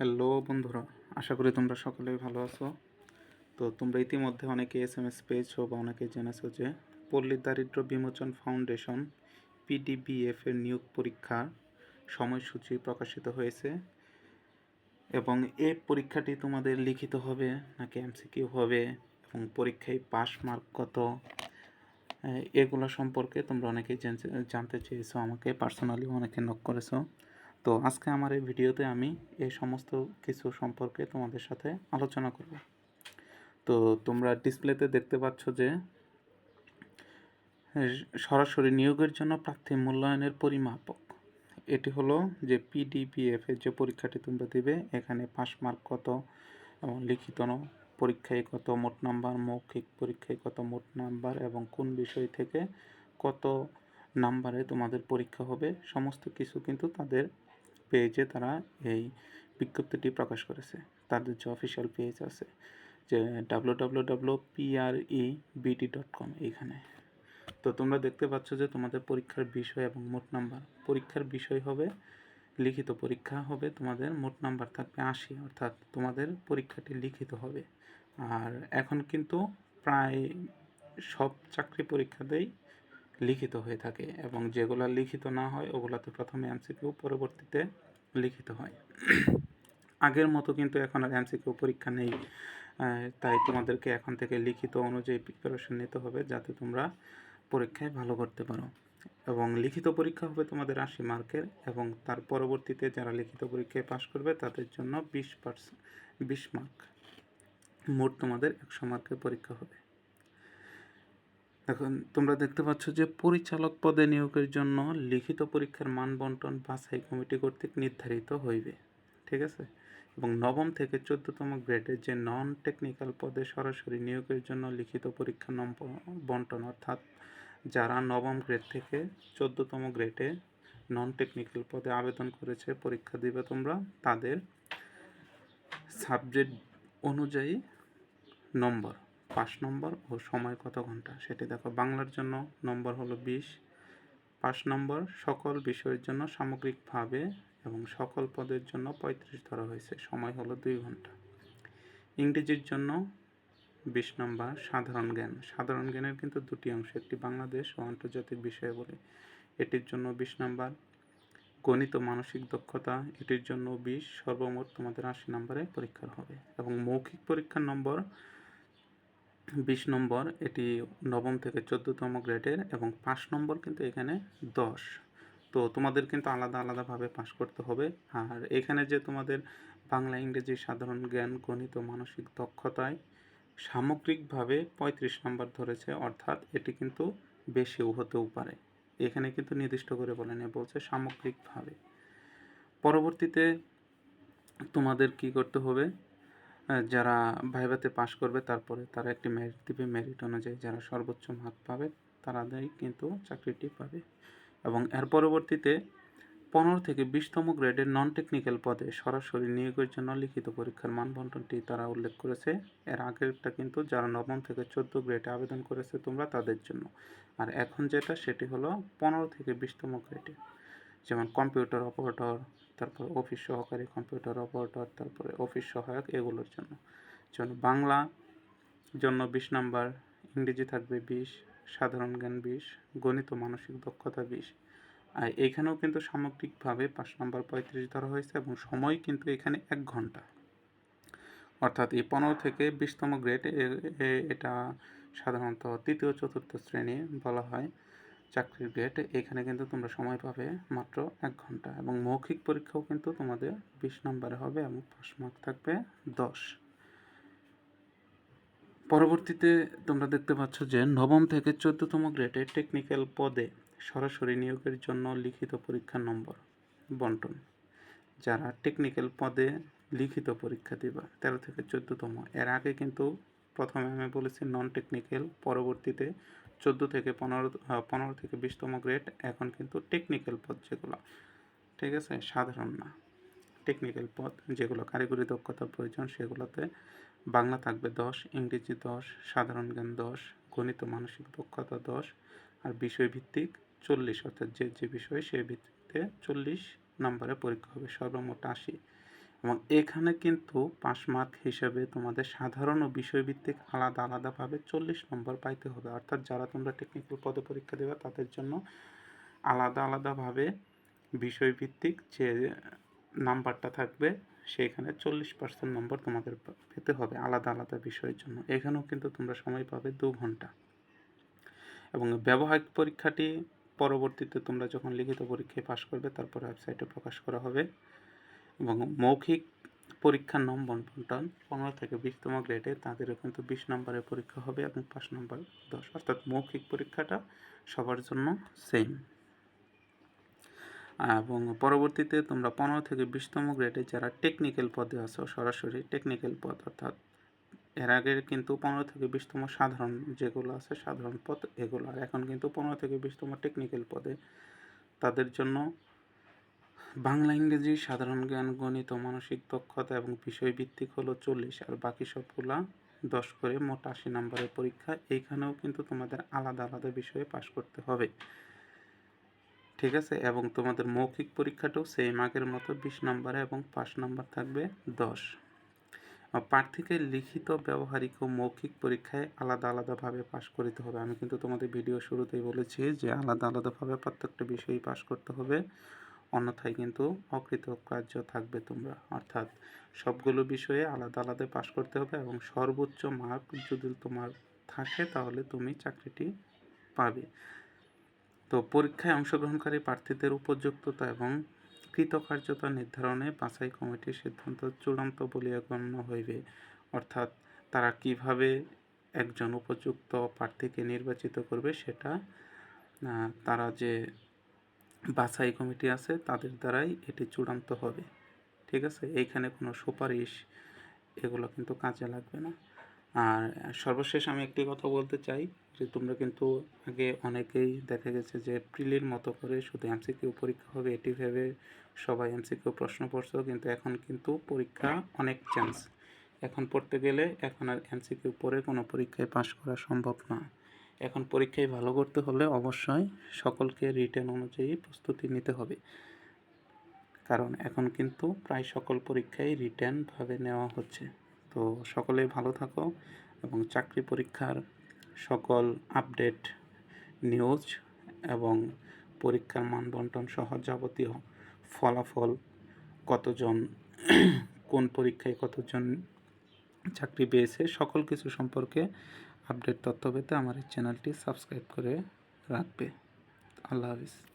Hello বন্ধুরা, আশা করি তোমরা সকলেই ভালো আছো। তো তোমরা ইতিমধ্যে অনেকে এস এম এস পেয়েছ বা অনেকে জেনেছো যে পল্লী দারিদ্র বিমোচন ফাউন্ডেশন পিডিবিএফ এর নিয়োগ পরীক্ষার সময়সূচি প্রকাশিত হয়েছে এবং এই পরীক্ষাটি তোমাদের লিখিত হবে, নাকি এমসিকিউ হবে এবং পরীক্ষায় পাস মার্ক কত এগুলো সম্পর্কে তোমরা অনেকেই জানতে চেয়েছো, আমাকে পার্সোনালি অনেকে নক করেছ। তো আজকে আমার এই ভিডিওতে আমি এই সমস্ত কিছু সম্পর্কে তোমাদের সাথে আলোচনা করব। তো তোমরা ডিসপ্লেতে দেখতে পাচ্ছ যে সরাসরি নিয়োগের জন্য প্রার্থী মূল্যায়নের পরিমাপক। এটি হলো যে পিডিপিএফ এর যে পরীক্ষাটি তোমরা দিবে, এখানে পাস মার্ক কত এবং লিখিত পরীক্ষায় কত, মোট নাম্বার, মৌখিক পরীক্ষায় কত, মোট নাম্বার এবং কোন বিষয় থেকে কত নাম্বারে তোমাদের পরীক্ষা হবে, সমস্ত কিছু কিন্তু তাদের পেজে তারা এই বিজ্ঞপ্তিটি প্রকাশ করেছে। তাদের যে অফিসিয়াল পেজ আছে যে W W W P R E B T dot com এইখানে তো তোমরা দেখতে পাচ্ছ যে তোমাদের পরীক্ষার বিষয় এবং মোট নাম্বার। পরীক্ষার বিষয় হবে, লিখিত পরীক্ষা হবে, তোমাদের মোট নাম্বার থাকবে আশি, অর্থাৎ তোমাদের পরীক্ষাটি লিখিত হবে। আর এখন কিন্তু প্রায় সব চাকরি পরীক্ষাতেই লিখিত হয়ে থাকে এবং যেগুলো লিখিত না হয়, ওগুলোতে প্রথমে এমসিকিউ পরবর্তীতে লিখিত হয়। আগের মতো কিন্তু এখন আর এমসিকিউ পরীক্ষা নেই তাই তোমাদেরকে এখন থেকে লিখিত অনুযায়ী প্রিপারেশন নিতে হবে যাতে তোমরা পরীক্ষায় ভালো করতে পারো। এবং লিখিত পরীক্ষা হবে তোমাদের আশি মার্কের এবং তার পরবর্তীতে যারা লিখিত পরীক্ষায় পাশ করবে তাদের জন্য বিশ পার্সেন্ট বিশ মার্ক। মোট তোমাদের একশো মার্কের পরীক্ষা হবে। এখন তোমরা দেখতে পাচ্ছ যে পরিচালক পদে নিয়োগের জন্য লিখিত পরীক্ষার মান বন্টন বাছাই কমিটি কর্তৃক নির্ধারিত হইবে, ঠিক আছে? এবং নবম থেকে চোদ্দতম গ্রেডের যে নন টেকনিক্যাল পদে সরাসরি নিয়োগের জন্য লিখিত পরীক্ষা নম্বর বন্টন অর্থাৎ যারা নবম গ্রেড থেকে চোদ্দতম গ্রেডে নন টেকনিক্যাল পদে আবেদন করেছে, পরীক্ষা দিবে তোমরা, তাদের সাবজেক্ট অনুযায়ী নম্বর। পাঁচ নম্বর ও সময় কত ঘণ্টা? সেটি দেখো, বাংলার জন্য নম্বর হলো বিশ। পাঁচ নম্বর, সকল বিষয়ের জন্য সামগ্রিকভাবে এবং সকল পদের জন্য পঁয়ত্রিশ ধরা হয়েছে। সময় হলো দুই ঘণ্টা। ইংরেজির জন্য বিশ নম্বর, সাধারণ জ্ঞান। সাধারণ জ্ঞানের কিন্তু দুটি অংশ, একটি বাংলাদেশ ও আন্তর্জাতিক বিষয় বলে। এটির জন্য বিশ নম্বর, গণিত মানসিক দক্ষতা। এটির জন্য বিশ, সর্বমোট তোমাদের আশি নম্বরে পরীক্ষা হবে। এবং মৌখিক পরীক্ষার নম্বর বিশ নম্বর, এটি নবম থেকে চোদ্দতম গ্রেডের এবং পাঁচ নম্বর কিন্তু এখানে দশ। তো তোমাদের কিন্তু আলাদা আলাদাভাবে পাশ করতে হবে। আর এখানে যে তোমাদের বাংলা, ইংরেজি সাধারণ জ্ঞান, গণিত মানসিক দক্ষতায় সামগ্রিকভাবে পঁয়ত্রিশ নম্বর ধরেছে, অর্থাৎ এটি কিন্তু বেশিও হতেও পারে। এখানে কিন্তু নির্দিষ্ট করে বলেনি বলছে সামগ্রিকভাবে। পরবর্তীতে তোমাদের কি করতে হবে? যারা ভাইভাতে পাশ করবে, তারপরে তারা একটি মেরিট দিবে। মেরিট অনুযায়ী যারা সর্বোচ্চ মার্ক পাবে তারাই কিন্তু চাকরিটি পাবে। এবং এর পরবর্তীতে পনেরো থেকে বিশতম গ্রেডের নন টেকনিক্যাল পদে সরাসরি নিয়োগের জন্য লিখিত পরীক্ষার মানবন্টনটি তারা উল্লেখ করেছে। এর আগেরটা কিন্তু যারা নবম থেকে চোদ্দ গ্রেডে আবেদন করেছে তোমরা তাদের জন্য। আর এখন যেটা, সেটি হলো পনেরো থেকে বিশতম গ্রেডে যেমন কম্পিউটার অপারেটর তারপর অফিস সহকারী কম্পিউটার অপারেটর তারপরে অফিস সহায়ক এগুলোর জন্য। যেমন বাংলা জন্য বিশ নাম্বার, ইংরেজি থাকবে বিশ, সাধারণ জ্ঞান বিশ, গণিত মানসিক দক্ষতা বিশ। আর এখানেও কিন্তু সামগ্রিকভাবে পাঁচ নাম্বার পঁয়ত্রিশ ধরা হয়েছে এবং সময় কিন্তু এখানে এক ঘণ্টা। অর্থাৎ এই পনেরো থেকে বিশতম গ্রেড এটা সাধারণত তৃতীয়, চতুর্থ শ্রেণি বলা হয়। চাকরির গ্রেড এখানে কিন্তু তোমরা সময় পাবে মাত্র এক ঘণ্টা এবং মৌখিক পরীক্ষাও কিন্তু তোমাদের বিশ নম্বরে হবে এবং পাস মার্ক থাকবে দশ। পরবর্তীতে তোমরা দেখতে পাচ্ছ যে নবম থেকে চোদ্দতম গ্রেডে টেকনিক্যাল পদে সরাসরি নিয়োগের জন্য লিখিত পরীক্ষার নম্বর বন্টন। যারা টেকনিক্যাল পদে লিখিত পরীক্ষা দিবা, তেরো থেকে চোদ্দতম, এর আগে কিন্তু প্রথমে আমি বলেছি নন টেকনিক্যাল পরবর্তীতে চোদ্দ থেকে পনেরো পনেরো থেকে বিশতম গ্রেড এখন কিন্তু টেকনিক্যাল পদ যেগুলো, ঠিক আছে? সাধারণ না। টেকনিক্যাল পদ যেগুলো, কারিগরি দক্ষতা প্রয়োজন সেগুলোতে বাংলা থাকবে দশ, ইংরেজি দশ, সাধারণ জ্ঞান দশ, গণিত মানসিক দক্ষতা দশ, আর বিষয়ভিত্তিক চল্লিশ, অর্থাৎ যে যে বিষয় সেই ভিত্তিতে চল্লিশ নম্বরে পরীক্ষা হবে, সর্বমোট আশি। এবং এখানে কিন্তু পাস মার্ক হিসেবে তোমাদের সাধারণ ও বিষয়ভিত্তিক আলাদা আলাদাভাবে চল্লিশ নম্বর পাইতে হবে। অর্থাৎ যারা তোমরা টেকনিক্যাল পদে পরীক্ষা দেবে, তাদের জন্য আলাদা আলাদাভাবে বিষয়ভিত্তিক যে নাম্বারটা থাকবে সেইখানে চল্লিশ পার্সেন্ট নম্বর তোমাদের পেতে হবে আলাদা আলাদা বিষয়ের জন্য। এখানেও কিন্তু তোমরা সময় পাবে দু ঘণ্টা। এবং ব্যবহারিক পরীক্ষাটি পরবর্তীতে তোমরা যখন লিখিত পরীক্ষায় পাশ করবে, তারপর ওয়েবসাইটে প্রকাশ করা হবে। এবং মৌখিক পরীক্ষার নম্বর বন্টন পনেরো থেকে বিশতম গ্রেডে তাদেরও কিন্তু বিশ নম্বরের পরীক্ষা হবে এবং পাঁচ নম্বর দশ। অর্থাৎ মৌখিক পরীক্ষাটা সবার জন্য সেম এবং পরবর্তীতে তোমরা পনেরো থেকে বিশতম গ্রেডে যারা টেকনিক্যাল পদে আছো, সরাসরি টেকনিক্যাল পদ, অর্থাৎ এর আগে কিন্তু পনেরো থেকে বিশতম সাধারণ যেগুলো আছে, সাধারণ পদ এগুলো। আর এখন কিন্তু পনেরো থেকে বিশতম টেকনিক্যাল পদে তাদের জন্য বাংলা, ইংরেজি, সাধারণ জ্ঞান, গণিত, মানসিক দক্ষতা এবং বিষয়ভিত্তিক হলো চল্লিশ, আর বাকি সবগুলা দশ করে মোট আশি নম্বরের পরীক্ষা। এইখানেও কিন্তু তোমাদের আলাদা আলাদা বিষয়ে পাশ করতে হবে। ঠিক আছে? এবং তোমাদের মৌখিক পরীক্ষাটাও সেই আগের মতো বিশ নম্বরে এবং পাঁচ নম্বর থাকবে দশ। প্রার্থীকে লিখিত, ব্যবহারিক ও মৌখিক পরীক্ষায় আলাদা আলাদাভাবে পাশ করতে হবে। আমি কিন্তু তোমাদের ভিডিও শুরুতেই বলেছি যে আলাদা আলাদাভাবে প্রত্যেকটা বিষয়ই পাশ করতে হবে। অন্যথায় কিন্তু অকৃতকার্য থাকবে তোমরা। অর্থাৎ সবগুলো বিষয়ে আলাদা আলাদা পাশ করতে হবে এবং সর্বোচ্চ মার্ক যদি তোমার থাকে তাহলে তুমি চাকরিটি পাবে। তো পরীক্ষায় অংশগ্রহণকারী প্রার্থীদের উপযুক্ততা এবং কৃতকার্যতা নির্ধারণে বাছাই কমিটির সিদ্ধান্ত চূড়ান্ত বলিয়া গণ্য হইবে। অর্থাৎ তারা কীভাবে একজন উপযুক্ত প্রার্থীকে নির্বাচিত করবে সেটা তারা যে বাছাই কমিটি আছে, তাদের দ্বারাই এটি চূড়ান্ত হবে। ঠিক আছে? এইখানে কোনো সুপারিশ এগুলো কিন্তু কাজে লাগবে না। আর সর্বশেষ আমি একটি কথা বলতে চাই, যে তোমরা কিন্তু আগে অনেকেই দেখা গেছে যে প্রিলির মতো করে শুধু এমসিকিউ পরীক্ষা হবে, এটি ভেবে সবাই এমসিকিউ প্রশ্ন পড়ছো, কিন্তু এখন কিন্তু পরীক্ষা অনেক চান্স এখন পড়তে গেলে এখন আর এমসিকিউ পড়ে কোনো পরীক্ষায় পাশ করা সম্ভব না। এখন পরীক্ষায় ভালো করতে হলে অবশ্যই সকলকে রিটেন অনুযায়ী প্রস্তুতি নিতে হবে। কারণ এখন কিন্তু প্রায় সকল পরীক্ষায় রিটেনভাবে নেওয়া হচ্ছে। তো সকলে ভালো থাকো এবং চাকরি পরীক্ষার সকল আপডেট, নিউজ এবং পরীক্ষার মান বন্টন সহ যাবতীয় ফলাফল, কতজন, কোন পরীক্ষায় কতজন চাকরি পেয়েছে, সকল কিছু সম্পর্কে আপডেট তথ্য পেতে আমার এই চ্যানেলটি সাবস্ক্রাইব করে রাখবে। আল্লাহ হাফিজ।